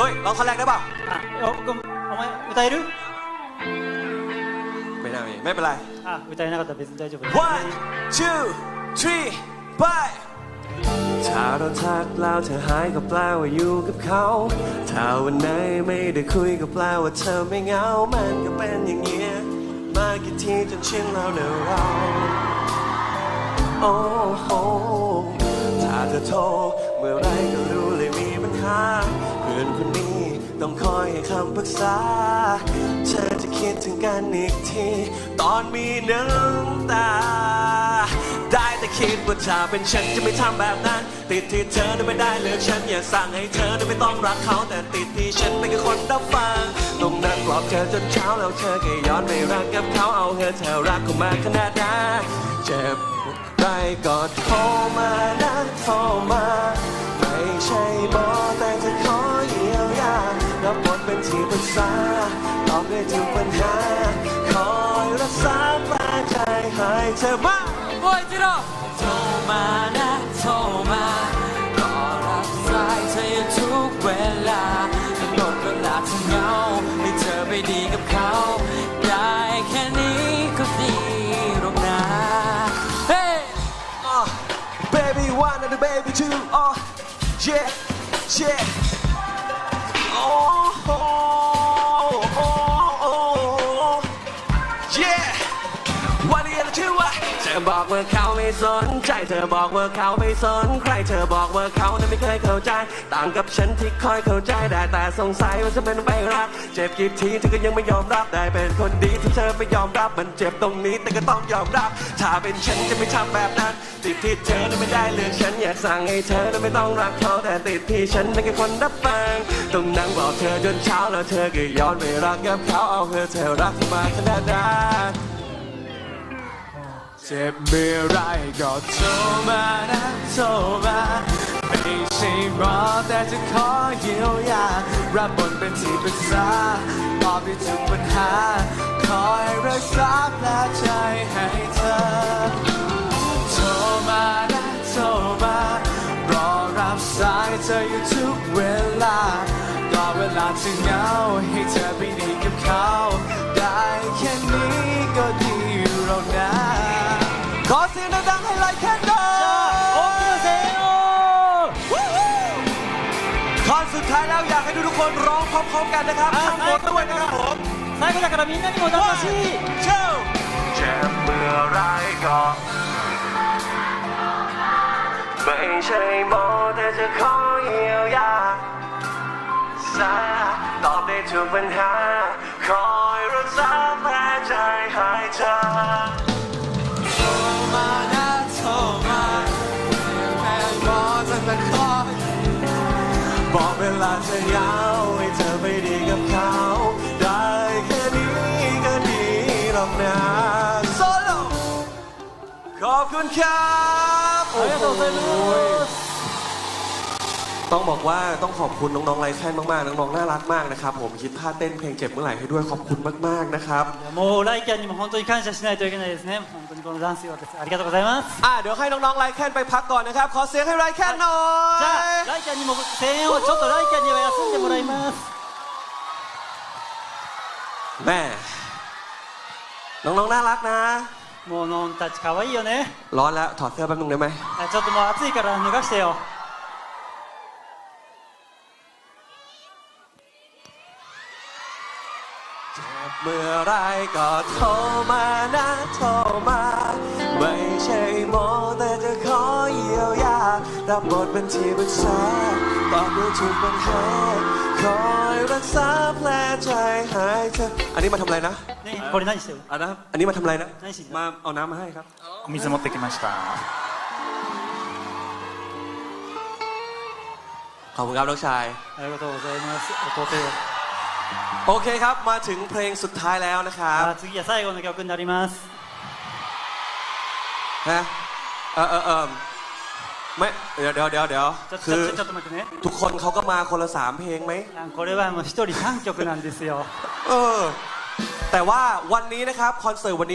เฮ้ยร้องท่อนแรกได้เปล่า あおごお前歌える ไม่น่ามีไม่เป็นไร あ歌えなかったら別に大丈夫 one two three bye ถ้าโดนทักแล้วเธอหายก็แปลว่าอยู่กับเขา ถ้าวันไหนไม่ได้คุยก็แปลว่าเธอไม่เหงา มันก็เป็นอย่างเงี้ย มากี่ทีจนชินแล้วเนอะเรา โอ้โห ถ้าเธอโทรเมื่อไรก็รู้เลยมีปัญหา เพื่ อนคนนี้ ต้องคอยให้คำปรึกษา เธอจะคิดถึงกันอีกที ตอนมีน้ำตา ได้แต่คิดว่าถ้าเป็นฉันจะไม่ทำแบบนั้น ติดที่เธอนั้นไม่ได้เลือกฉันอย่าสั่งให้เธอนั้นไม่ต้องรักเขา แต่ติดที่ฉันเป็นแค่คนรับฟังตรงนั้นปลอบเธอจนเช้าแล้วเธอก็ย้อนไปรักกับเขาเอาเธอเธอรักเขามาขนาดนั้นเจ็บไรก็โทรมานะโทรมา ไม่ใช่หมอแเป็นที่ปรึกษาตอบได้ทุกปัญหา คอยรักษาแผลใจให้เธอมาโอ้ยจิโร่โทรมานะโทรมาก็รับสายเธออยู่ทุกเวลาแต่หมดเวลาที่เหงาให้เธอไปดีกับเขา ได้แค่นี้ก็ดีหรอกนะ เฮ้ uh, baby one and the baby two oh yeah yeah บอกว่าเขาไม่สนใจเธอบอกว่าเขาไม่สนใครเธอบอกว่าเขานั้นไม่เคยเข้าใจ ต่างกับฉันที่คอยเข้าใจได้แต่สงสัยว่าจะเป็นไปรัก เจ็บกี่ทีเธอก็ยังไม่ยอมรับได้เป็นคนดีที่เธอไม่ยอมรับมันเจ็บตรงนี้แต่ก็ต้องยอมรับ ถ้าเป็นฉันจะไม่ทำแบบนั้น ติดที่เธอนั้นไม่ได้เลือกฉันอยากสั่งให้เธอนั้นไม่ต้องรักเขาแต่ติดที่ฉันเป็นแค่คนรับฟังต้องนั่งบอกเธอจนเช้าแล้วเธอก็ย้อนไปรักกับเขาเอาเธอเธอรักมาขนาดนั้น จ็บเมื่อไรก็โทรมานะโทรมาไม่ใช่หมอแต่จะขอเยียวยารับบทเป็นที่ปรึกษาตอบได้ทุกปัญหา คอยรักษาแผลใจให้เธอโทรมานะโทรมารอรับสายเธออยู่ทุกเวลาก็เวลาที่เหงา อนสุดท้ายแล้วอยากให้ทุกๆคนร้องพร้อมๆกันนะครับ อ่ะ ข้างบนด้วยนะครับผม 最後だからみんなにも歌ってほしい เช่าเจ็บเมื่อไรก็ไม่ใช่หมอแต่จะขอเยียวยาสาตอบได้ทุกปัญหา คอยรักษาแผลใจให้เธอ โทรมานะโทรมาแค่หมอจะมาคอย บอกเวลาจะยาวให้เธอไปดีกับเขา ได้แค่นี้ก็ดีหรอกนะโซโลขอบคุณครับ ありがとうございます ต้องบอกว่าต้องขอบคุณน้องๆไรแค่นมากๆ น้องๆ น่ารักมากนะครับ ผมคิดท่าเต้นเพลงเจ็บเมื่อไหร่ให้ด้วยขอบคุณมากๆ นะครับ もうライキャンにも本当に感謝しないといけないですね本当にこのダンスよかったですありがとうございます อ่ะเดี๋ยวให้น้องๆไรแค่นไปพักก่อนนะครับ ขอเสียงให้ไรแค่นหน่อย じゃあライキャンにも声援をちょっとライキャンには休んでもらいます แม่น้องๆ น่ารักนะ もうノンたち可愛いよね ร้อนแล้วถอดเสื้อแป๊บนึงได้ไหม あちょっともう暑いから脱がしてよ เมื่อไรก็โทรมานะโทรมา ไม่ใช่หมอแต่จะขอเยียวยารับบทเป็นที่ปรึกษาตอบได้ทุกปัญหา คอยรักษาแผลใจให้เธอ อันนี้มาทำอะไรนะ ねこれ何してる อันนะอันนี้มาทำอะไรนะ 何しに มาเอาน้ำมาให้ครับ お水持ってきました ขอบคุณครับน้องชาย ありがとうございます弟よ โอเคครับ มาถึงเพลงสุดท้ายแล้วนะครับ あ次は最後の曲になります ฮะเออเออเออไม่เดี๋ยวเดี๋ยวเดี๋ยวเดี๋ยว ちょち คือ ょちょっと待ってね ทุกคนเขาก็มาคนละสามเพลงไหม あこれはもう一人3曲なんですよ เออ แต่ว่าวันนี้นะครับ คอนเสิร์ตวันนี้